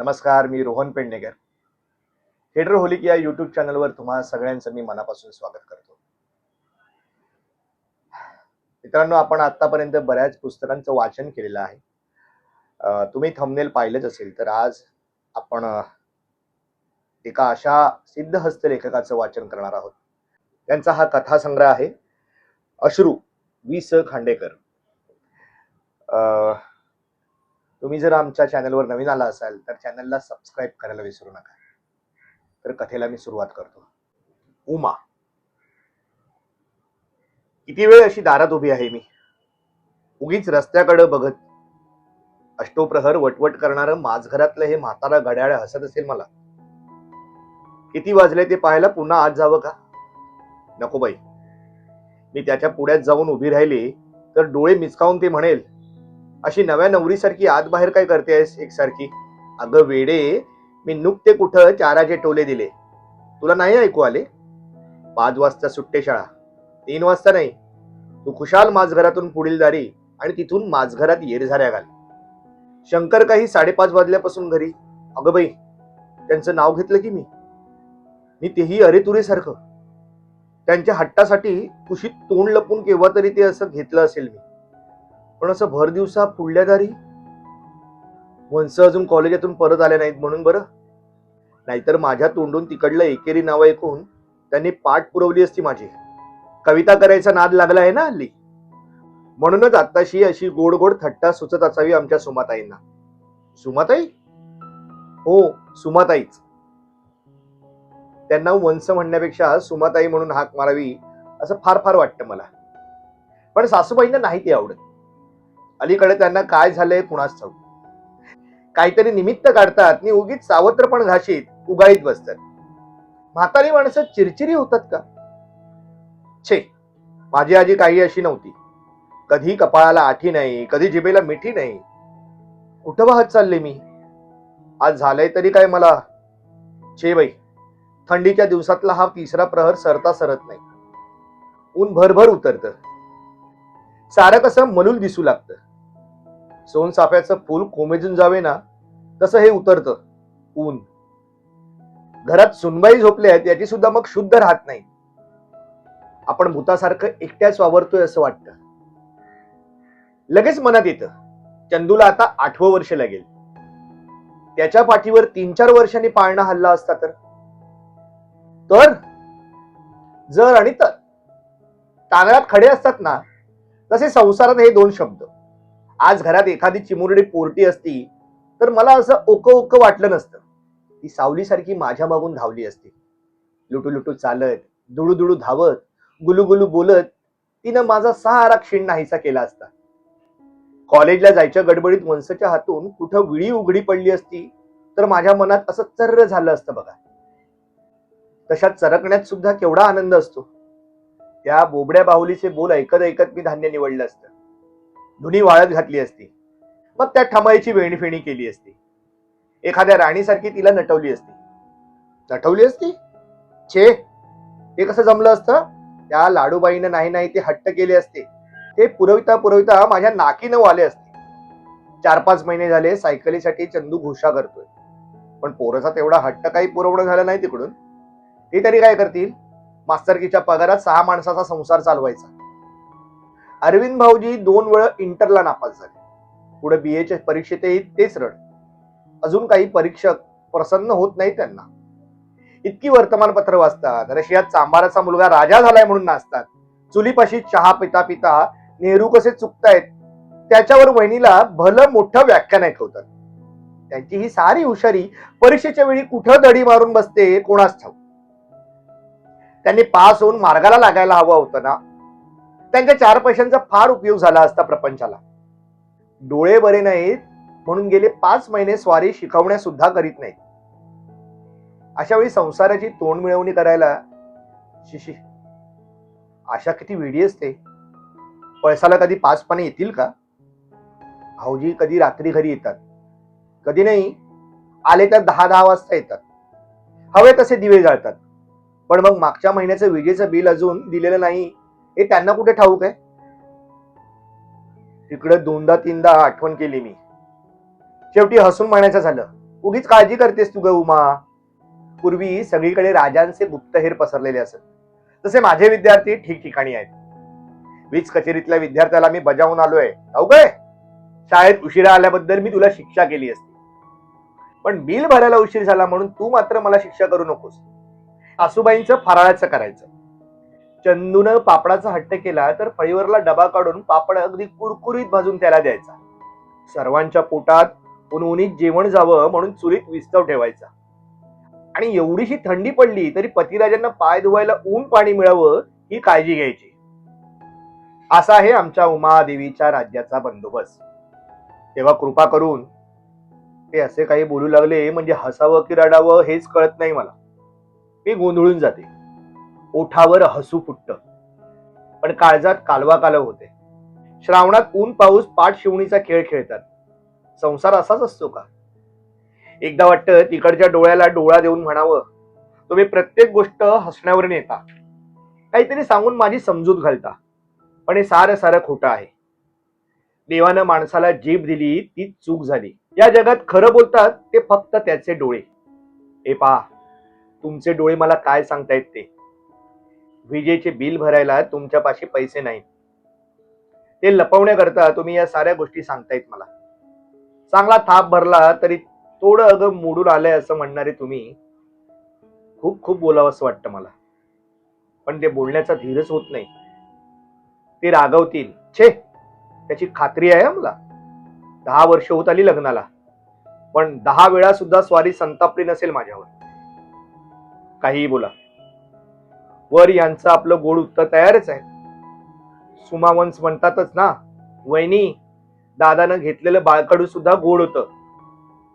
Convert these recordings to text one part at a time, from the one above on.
नमस्कार मी Rohan Pednekar. Header holic या युट्यूब चॅनलवर तुम्हा सगळ्यांचं मी मनापासून स्वागत करतो. मित्रांनो आपण आतापर्यंत बऱ्याच पुस्तकांचं वाचन केलेलं आहे. तुम्ही थंबनेल पाहिलंच असेल तर आज आपण एका अशा सिद्ध हस्तलेखकाचं वाचन करणार आहोत. त्यांचा हा कथासंग्रह आहे अश्रू वि स खांडेकर. तुम्ही जर आमच्या चॅनलवर नवीन आला असाल तर चॅनलला सबस्क्राईब करायला विसरू नका. तर कथेला मी सुरुवात करतो. उमा. किती वेळ अशी दारात उभी आहे मी? उगीच रस्त्याकडे बघत अष्टोप्रहर वटवट करणारं माझघरातलं हे म्हातारा घड्याळ हसत असेल मला. किती वाजले ते पाहायला पुन्हा आज जावं का? नको बाई. मी त्याच्या पुढ्यात जाऊन उभी राहिली तर डोळे मिचकावून ते म्हणेल अशी नव्या नवरीसारखी आत बाहेर काय करतेस एकसारखी? अगं वेडे मी नुकते कुठं चाराचे टोले दिले? तुला नाही ऐकू आले? पाच वाजता सुट्टे शाळा. तीन वाजता नाही. तू खुशाल माझघरातून पुढील दारी आणि तिथून माझघरात येरझाऱ्या घाल. शंकर काही साडेपाच वाजल्यापासून घरी. अगं बाई त्यांचं नाव घेतलं की मी? मी तेही अरे तुरेसारखं त्यांच्या हट्टासाठी कुशीत तोंड लपून केव्हा तरी ते असं घेतलं असेल मी. पण असं भर दिवसा पुढल्या दारी? वंस अजून कॉलेजातून परत आले नाहीत म्हणून बरं? नाहीतर माझ्या तोंडून तिकडलं एकेरी नावं ऐकून त्यांनी पाठ पुरवली असती माझी. कविता करायचा नाद लागला आहे ना हल्ली? म्हणूनच आत्ताशी अशी गोड गोड थट्टा सुचत असावी आमच्या सुमाताईंना. सुमाताई? हो सुमाताईच. त्यांना वंश म्हणण्यापेक्षा सुमाताई म्हणून हाक मारावी असं फार फार वाटतं मला. पण सासूबाईंना नाही ते आवडत. अलीकडे त्यांना काय झालंय कुणास ठाऊक काहीतरी निमित्त काढतात आणि उगीच सावत्रपण घाशीत उगाळीत बसतात. म्हातारी माणसं चिरचिरी होतात का? छे माझी आजी काही अशी नव्हती. कधी कपाळाला आठी नाही कधी जिभेला मिठी नाही. कुठं वाहत चालले मी? आज झालंय तरी काय मला? छे बाई थंडीच्या दिवसातला हा तिसरा प्रहर सरता सरत नाही. ऊन भरभर उतरतं. सारं कसं मलूल दिसू लागतं. सोनसाफ्याचं फूल कोमेजून जावे ना तसं हे उतरतं. ऊन. घरात सुनबाई झोपले आहेत याची सुद्धा मग शुद्ध राहत नाही. आपण भूतासारखं एकट्याच वावरतोय असं वाटतं. लगेच मनात येतं चंदूला आता आठवं वर्ष लागेल. त्याच्या पाठीवर तीन चार वर्षांनी पाळणा हल्ला असता तर? तर? जर आणि तर? तांदळात खडे असतात ना तसे संसारात हे दोन शब्द. आज घरात एखादी चिमुरडी पोरटी असती तर मला असं ओक ओक वाटलं नसतं. ती सावलीसारखी माझ्या मागून धावली असती. लुटू लुटू चालत दुडू दुडू धावत गुलुगुलू बोलत तिनं माझा सारा क्षीण नाहीसा केला असता. कॉलेजला जायच्या गडबडीत वंसच्या हातून कुठं विळी उघडी पडली असती तर माझ्या मनात असं चर्र झालं असतं बघा. तशात चरकण्यात सुद्धा केवढा आनंद असतो. त्या बोबड्या बाहुलीचे बोल ऐकत ऐकत मी धान्य निवडलं असतं. धुनी वाळत घातली असती. मग त्या ठमाईची वेणीफेणी केली असती. एखाद्या राणीसारखी तिला नटवली असती. नटवली असती? छे! ते कसं जमलं असतं? त्या लाडूबाईनं नाही नाही ते हट्ट केले असते. ते पुरविता पुरविता माझ्या नाकीनं आले असते. चार पाच महिने झाले सायकलीसाठी चंदू घुशा करतोय. पण पोरचा तेवढा हट्ट काही पुरवणं झालं नाही तिकडून. ते तरी काय करतील? मास्तरकीच्या पगारात सहा माणसाचा संसार चालवायचा. अरविंद भाऊजी दोन वेळ इंटरला नापास झाले. पुढे बीएच्या परीक्षेतही तेच रड अजून काही परीक्षक प्रसन्न होत नाही त्यांना. इतकी वर्तमानपत्र वाचतात. रशियात चांबाराचा मुलगा राजा झालाय म्हणून नाचतात. चुलीपाशी चहा पिता पिता नेहरू कसे चुकतायत त्याच्यावर वहिनीला भलं मोठं व्याख्यान ऐकवतात. त्यांची ही सारी हुशारी परीक्षेच्या वेळी कुठं दडी मारून बसते कोणास ठाऊ त्यांनी पास होऊन मार्गाला लागायला हवं होतं ना? त्यांच्या चार पैशांचा फार उपयोग झाला असता प्रपंचाला. डोळे बरे नाहीत म्हणून गेले पाच महिने स्वारी शिकवण्या सुद्धा करीत नाहीत. अशा वेळी संसाराची तोंड मिळवणी करायला शिशी आशा किती वेडी असते. पळसाला कधी पाच पाने येतील का? भाऊजी कधी रात्री घरी येतात. कधी नाही आले तर दहा दहा वाजता येतात. हवे तसे दिवे जाळतात. पण मग मागच्या महिन्याचं विजेचं बिल अजून दिलेलं नाही. हे त्यांना कुठे ठाऊक आहे? तिकडे दोनदा तीनदा आठवण केली मी. शेवटी हसून म्हणायचं झालं उगीच काळजी करतेस तू ग उमा. पूर्वी सगळीकडे राजांचे गुप्तहेर पसरलेले असत. तसे माझे विद्यार्थी ठिकठिकाणी आहेत. वीज कचेरीतल्या विद्यार्थ्याला मी बजावून आलोय. काय शाळेत उशिरा आल्याबद्दल मी तुला शिक्षा केली असती. पण बिल भरायला उशीर झाला म्हणून तू मात्र मला शिक्षा करू नकोस. आसूबाईंचं फराळाचं करायचं. चंदून पापडाचा हट्ट केला तर फळीवरला डबा काढून पापड अगदी कुरकुरीत भाजून त्याला द्यायचा. सर्वांच्या पोटात उनउनीत जेवण जावं म्हणून चुलीत विस्तव ठेवायचा. आणि एवढीशी थंडी पडली तरी पतिराजांना पाय धुवायला ऊन पाणी मिळावं ही काळजी घ्यायची. असा आहे आमच्या उमादेवीच्या राज्याचा बंदोबस्त. तेव्हा कृपा करून ते असे काही बोलू लागले म्हणजे हसावं की रडावं हेच कळत नाही मला. मी गोंधळून जाते. ओठावर हसू फुटत पण काळजात कालवा कालव होते. श्रावणात ऊन पाऊस पाठ शिवणीचा खेळ खेळतात. संसार असाच असतो का? एकदा वाटतं तिकडच्या डोळ्याला डोळा देऊन म्हणावं तुम्ही प्रत्येक गोष्ट हसण्यावर नेता काहीतरी सांगून माझी समजूत घालता. पण हे सारं सारं खोटं आहे. देवानं माणसाला जीभ दिली ती चूक झाली. या जगात खरं बोलतात ते फक्त त्याचे डोळे. ए पहा तुमचे डोळे मला काय सांगतायत ते? विजेचे बिल भरायला तुमच्यापाशी पैसे नाहीत. ते लपवण्याकरता तुम्ही या साऱ्या गोष्टी सांगतायत मला. चांगला थाप भरला तरी थोडं अगं मोडून आलंय असं म्हणणारे तुम्ही खूप खूप बोलावं असं वाटतं मला. पण ते बोलण्याचा धीरच होत नाही. ते रागवतील. छे! त्याची खात्री आहे मला दहा वर्ष होत आली लग्नाला. पण दहा वेळा सुद्धा स्वारी संतापली नसेल माझ्यावर. काहीही बोला. वर यांचं आपलं गोड उत्तर तयारच आहे. सुमावंस म्हणतातच ना वहिनी दादानं घेतलेलं बाळकडू सुद्धा गोड होतं.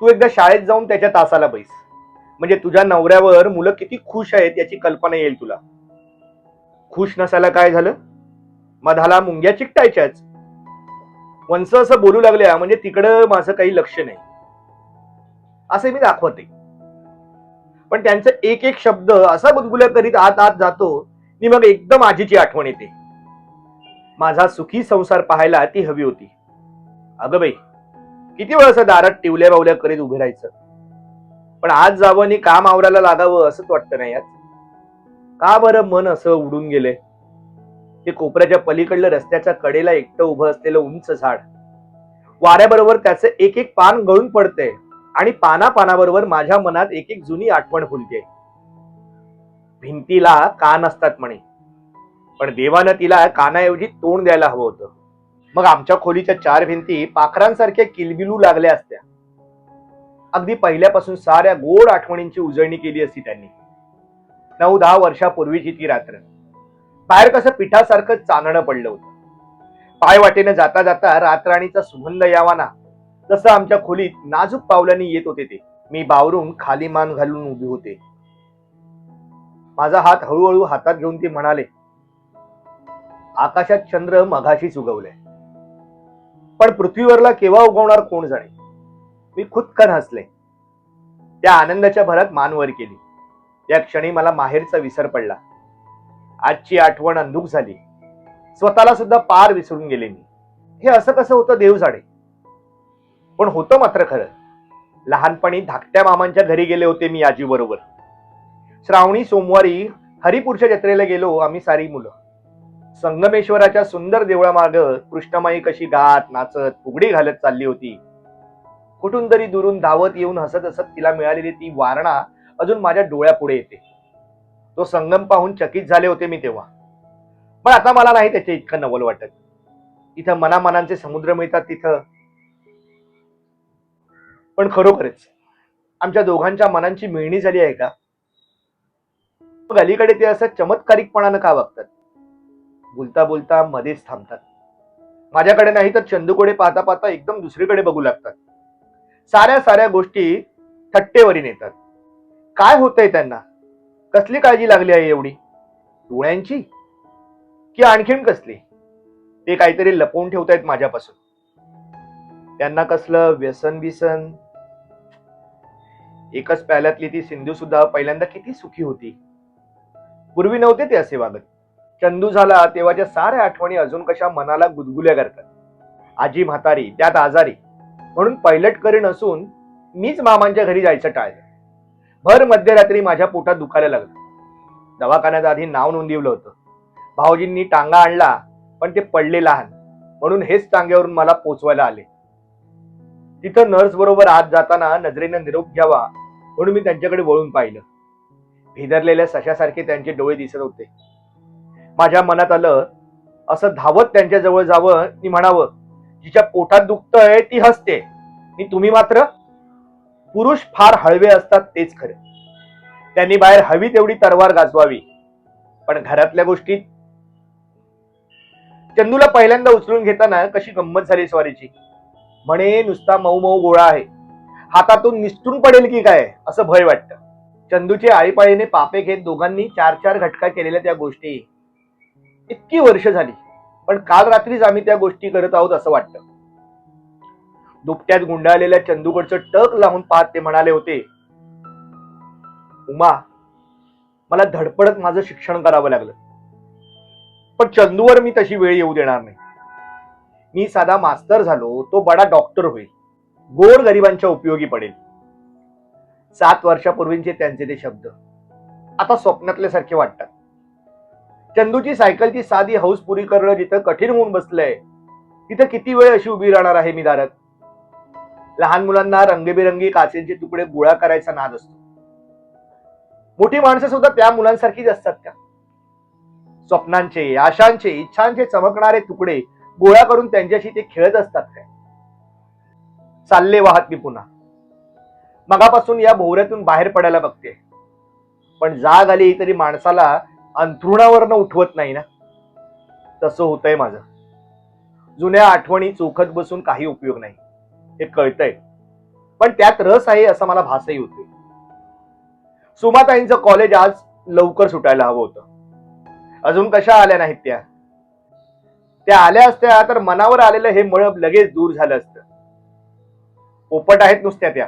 तू एकदा शाळेत जाऊन त्याच्या तासाला बैस. म्हणजे तुझ्या नवऱ्यावर मुलं किती खुश आहेत याची कल्पना येईल तुला. खुश नसायला काय झालं? मधाला मुंग्या चिकटायच्याच. वंस असं बोलू लागल्या म्हणजे तिकडं माझं काही लक्ष नाही. असे मी दाखवते. पण त्यांचं एक एक शब्द असा गुदगुल्या करीत आत आत जातो की मग एकदम आजीची आठवण येते. माझा सुखी संसार पाहायला ती हवी होती. अगं बाई किती वेळ असं दारात टिवल्या बावल्या करीत उभे राहायचं? पण आज जावं आणि काम आवरायला लागावं असंच वाटतं नाही आज का बरं मन असं उडून गेले? ते कोपऱ्याच्या पलीकडलं रस्त्याच्या कडेला एकटं उभं असलेलं उंच झाड. वाऱ्याबरोबर त्याचं एक एक पान गळून पडतंय. आणि पाना पानाबरोबर माझ्या मनात एक एक जुनी आठवण फुलते भिंतीला कान असतात म्हणे. पण देवानं तिला कानाऐवजी तोंड द्यायला हवं होतं. मग आमच्या खोलीच्या चार भिंती पाखरांसारख्या किलबिलू लागल्या असत्या. अगदी पहिल्यापासून साऱ्या गोड आठवणींची उजळणी केली असती त्यांनी. नऊ दहा वर्षापूर्वीची ती रात्र. बाहेर कसं पिठासारखं चांदणं पडलं होतं. पाय वाटेनं जाता जाता रातराणीचा सुगंध यावा ना. तसं आमच्या खोलीत नाजूक पावलांनी येत होते ते. मी बावरून खाली मान घालून उभी होते. माझा हात हळूहळू हातात घेऊन ते म्हणाले आकाशात चंद्र मघाशीच उगवलंय पण पृथ्वीवरला केव्हा उगवणार कोण जाणे? मी खुदकन हसले. त्या आनंदाच्या भरात मानवर केली. या क्षणी मला माहेरचा विसर पडला. आजची आठवण अंधुक झाली. स्वतःला सुद्धा पार विसरून गेले मी. हे असं कसं होतं देव झाडे पण होतं मात्र खरं. लहानपणी धाकट्या मामांच्या घरी गेले होते मी आजी बरोबर. श्रावणी सोमवारी हरिपूरच्या जत्रेला गेलो आम्ही सारी मुलं. संगमेश्वराच्या सुंदर देवळामाग कृष्णमाई कशी गात नाचत फुगडी घालत चालली होती. कुठून तरी दुरून धावत येऊन हसत हसत तिला मिळालेली ती वारणा अजून माझ्या डोळ्यापुढे येते. तो संगम पाहून चकित झाले होते मी तेव्हा. पण आता मला नाही त्याचे इतकं नवल वाटत. इथं मनामनांचे समुद्र मिळतात तिथं. पण खरोखरच आमच्या दोघांच्या मनांची मिळणी झाली आहे का? मग अलीकडे ते असं चमत्कारिकपणानं का वागतात? बोलता बोलता मध्येच थांबतात. माझ्याकडे नाही तर चंदूकडे पाहता पाहता एकदम दुसरीकडे बघू लागतात. साऱ्या साऱ्या गोष्टी थट्टेवरी नेतात. काय होतंय त्यांना? कसली काळजी लागली आहे एवढी? डोळ्यांची? की आणखीन कसली? ते काहीतरी लपवून ठेवतायत माझ्यापासून. त्यांना कसलं व्यसन बिसन एकच प्याल्यातली ती सिंधू सुद्धा पहिल्यांदा किती सुखी होती. पूर्वी नव्हते ते असे वागत चंदू झाला तेव्हाच्या साऱ्या आठवणी अजून कशा मनाला गुदगुल्या करतात. आजी म्हातारी त्यात आजारी. म्हणून पायलट करी नसून मीच मामांच्या घरी जायचं टाळलं. भर मध्यरात्री माझ्या पोटात दुखायला लागलं. दवाखान्यात आधी नाव नोंदवलं होतं. भाऊजींनी टांगा आणला पण ते पडले लहान. म्हणून हेच टांग्यावरून मला पोचवायला आले. तिथं नर्स बरोबर आत जाताना नजरेनं निरोप घ्यावा म्हणून मी त्यांच्याकडे वळून पाहिलं. भिदरलेल्या सशासारखे त्यांचे डोळे दिसत होते. माझ्या मनात आलं असं धावत त्यांच्या जवळ जावं ती म्हणावं जिच्या पोटात दुखतंय ती हसते. आणि तुम्ही मात्र पुरुष फार हळवे असतात तेच खरे. त्यांनी बाहेर हवी तेवढी तरवार गाजवावी. पण घरातल्या गोष्टीत चंदूला पहिल्यांदा उचलून घेताना कशी गंमत झाली स्वारीची. म्हणे नुसता मऊ मऊ गोळा आहे. हातातून निसटून पडेल की काय? असं भय वाटतं. चंदूची आळीपाळीने पापे घेत दोघांनी चार चार घटका केलेल्या त्या गोष्टी. इतकी वर्ष झाली पण काल रात्रीच आम्ही त्या गोष्टी करत आहोत असं वाटतं. दुपट्यात गुंडाळलेल्या चंदूकडचं टक लावून पाहत ते म्हणाले होते उमा मला धडपडत माझं शिक्षण करावं लागलं. पण चंदूवर मी तशी वेळ येऊ देणार नाही. मी साधा मास्तर झालो तो बडा डॉक्टर होईल. गोर गरिबांच्या उपयोगी पडेल. सात वर्षापूर्वींचे त्यांचे ते शब्द. आता स्वप्नातल्या सारखे वाटतात. चंदूची सायकलची साधी हौस पुरी करणं जिथं कठीण होऊन बसलंय तिथं किती वेळ अशी उभी राहणार आहे मी दारात? लहान मुलांना रंगीबेरंगी काचेचे तुकडे गोळा करायचा नाद असतो. मोठी माणसं सुद्धा त्या मुलांसारखीच असतात का? स्वप्नांचे आशांचे इच्छांचे चमकणारे तुकडे गोळा करून त्यांच्याशी ते खेळत असतात काय? चालले वाहत मी पुन्हा. मगापासून या भोवऱ्यातून बाहेर पडायला बघते. पण जाग आली तरी माणसाला अंथरुणावरनं उठवत नाही ना. तसं होतंय माझं. जुन्या आठवणी चोखत बसून काही उपयोग नाही. हे कळतंय. पण त्यात रस आहे असं मला भासही होते सुमाताईंचं कॉलेज आज लवकर सुटायला हवं होतं. अजून कशा आल्या नाहीत त्या? त्या आल्या असत्या तर मनावर आलेलं हे मळब लगेच दूर झालं असतं. पोपट आहेत नुसत्या त्या.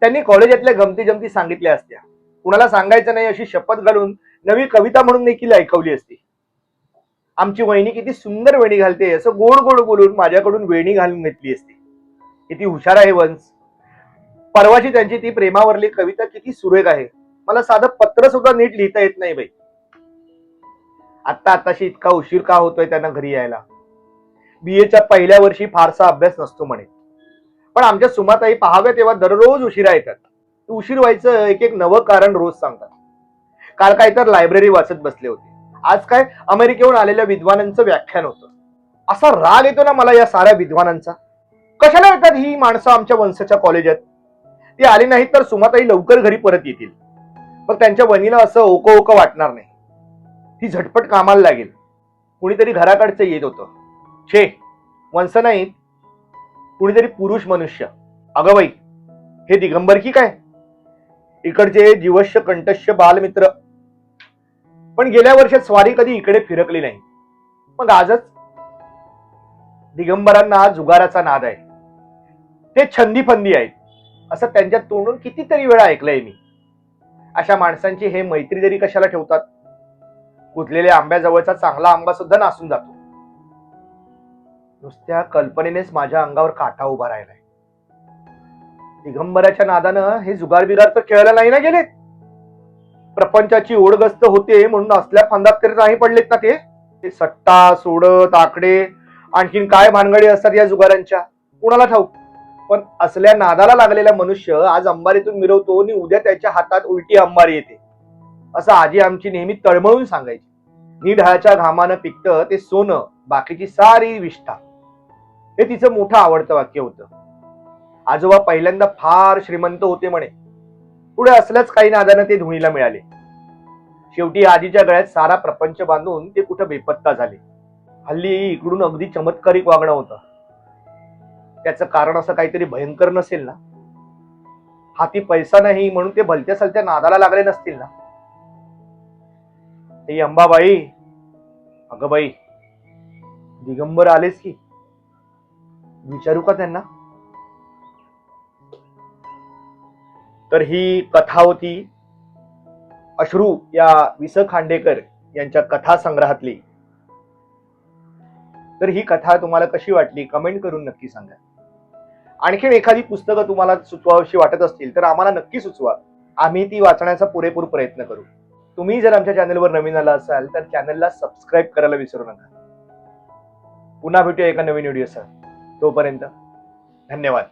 त्यांनी कॉलेजातल्या गमती जमती सांगितल्या असत्या. कुणाला सांगायचं नाही अशी शपथ घालून नवी कविता म्हणून देखील ऐकवली असती. आमची वहिनी किती सुंदर वेणी घालते असं गोड गोड बोलून माझ्याकडून वेणी घालून घेतली असती. किती हुशार आहे वंश परवाची त्यांची ती प्रेमावरली कविता किती सुरेख आहे. मला साधं पत्र सुद्धा नीट लिहिता येत नाही बाई. आत्ता आताशी इतका उशीर का होतोय त्यांना घरी यायला? बीएच्या पहिल्या वर्षी फारसा अभ्यास नसतो म्हणे. पण आमच्या सुमाताई पहाव्या तेव्हा दररोज उशिरा येतात. उशीर व्हायचं एक एक नवं कारण रोज सांगतात. काल काय तर लायब्ररी वाचत बसले होते. आज काय अमेरिकेहून आलेल्या विद्वानांचं व्याख्यान होतं. असा राग येतो ना मला या साऱ्या विद्वानांचा. कशाला येतात ही माणसं आमच्या वंशाच्या कॉलेजात? ती आली नाहीत तर सुमाताई लवकर घरी परत येतील. मग त्यांच्या वनीला असं ओको ओको वाटणार नाही. ती झटपट कामाला लागेल. कुणीतरी घराकडचं येत होतं. छे वंश नाहीत. कुणीतरी पुरुष मनुष्य. अगं बाई हे दिगंबर की काय? इकडचे जीवश्य कंटश्य बालमित्र. पण गेल्या वर्षात स्वारी कधी इकडे फिरकली नाही. मग आजच? दिगंबरांना जुगाराचा नाद आहे. ते छंदी फंदी आहेत. असं त्यांच्या तोंडून कितीतरी वेळा ऐकलंय मी. अशा माणसांची हे मैत्री जरी कशाला ठेवतात? कुजलेल्या आंब्याजवळचा चांगला आंबा सुद्धा नासून जातो. नुसत्या कल्पनेनेच माझ्या अंगावर काटा उभा राहिलाय. दिगंबराच्या नादानं हे जुगार बिगार तर खेळायला नाही ना गेले? प्रपंचाची ओढगस्त होते म्हणून असल्या फंदात तरी नाही पडलेत ना ते? सट्टा सोडत आकडे आणखीन काय भानगडी असतात या जुगारांच्या कुणाला ठाऊक? पण असल्या नादाला लागलेला मनुष्य आज अंबारीतून मिरवतो आणि उद्या त्याच्या हातात उलटी अंबारी येते. असं आजी आमची नेहमी तळमळून सांगायची. निढाळच्या घामानं पिकतं ते सोनं बाकीची सारी विष्ठा. हे तिचं मोठं आवडतं वाक्य होतं. आजोबा पहिल्यांदा फार श्रीमंत होते म्हणे. पुढे असल्याच काही नादानं ते धुणीला मिळाले. शेवटी आजीच्या गळ्यात सारा प्रपंच बांधून ते कुठं बेपत्ता झाले. हल्ली इकडून अगदी चमत्कारिक वागणं होतं. त्याचं कारण असं काहीतरी भयंकर नसेल ना? हाती पैसा नाही म्हणून ते भलत्या सलत्या नादाला लागले नसतील ना? हे अंबाबाई अगं बाई दिगंबर आलेस की? विचारू का त्यांना? तर ही कथा होती अश्रू या विस खांडेकर यांच्या कथा संग्रहातली तर ही कथा तुम्हाला कशी वाटली? कमेंट करून नक्की सांगा. आणखीन एखादी पुस्तकं तुम्हाला सुचवावीशी वाटत असतील तर आम्हाला नक्की सुचवा. आम्ही ती वाचण्याचा पुरेपूर प्रयत्न करू. तुम्ही जर आमच्या चॅनलवर नवीन आला असाल तर चॅनलला सबस्क्राईब करायला विसरू नका. पुन्हा भेटूया एका नवीन व्हिडिओसह. तोपर्यंत धन्यवाद.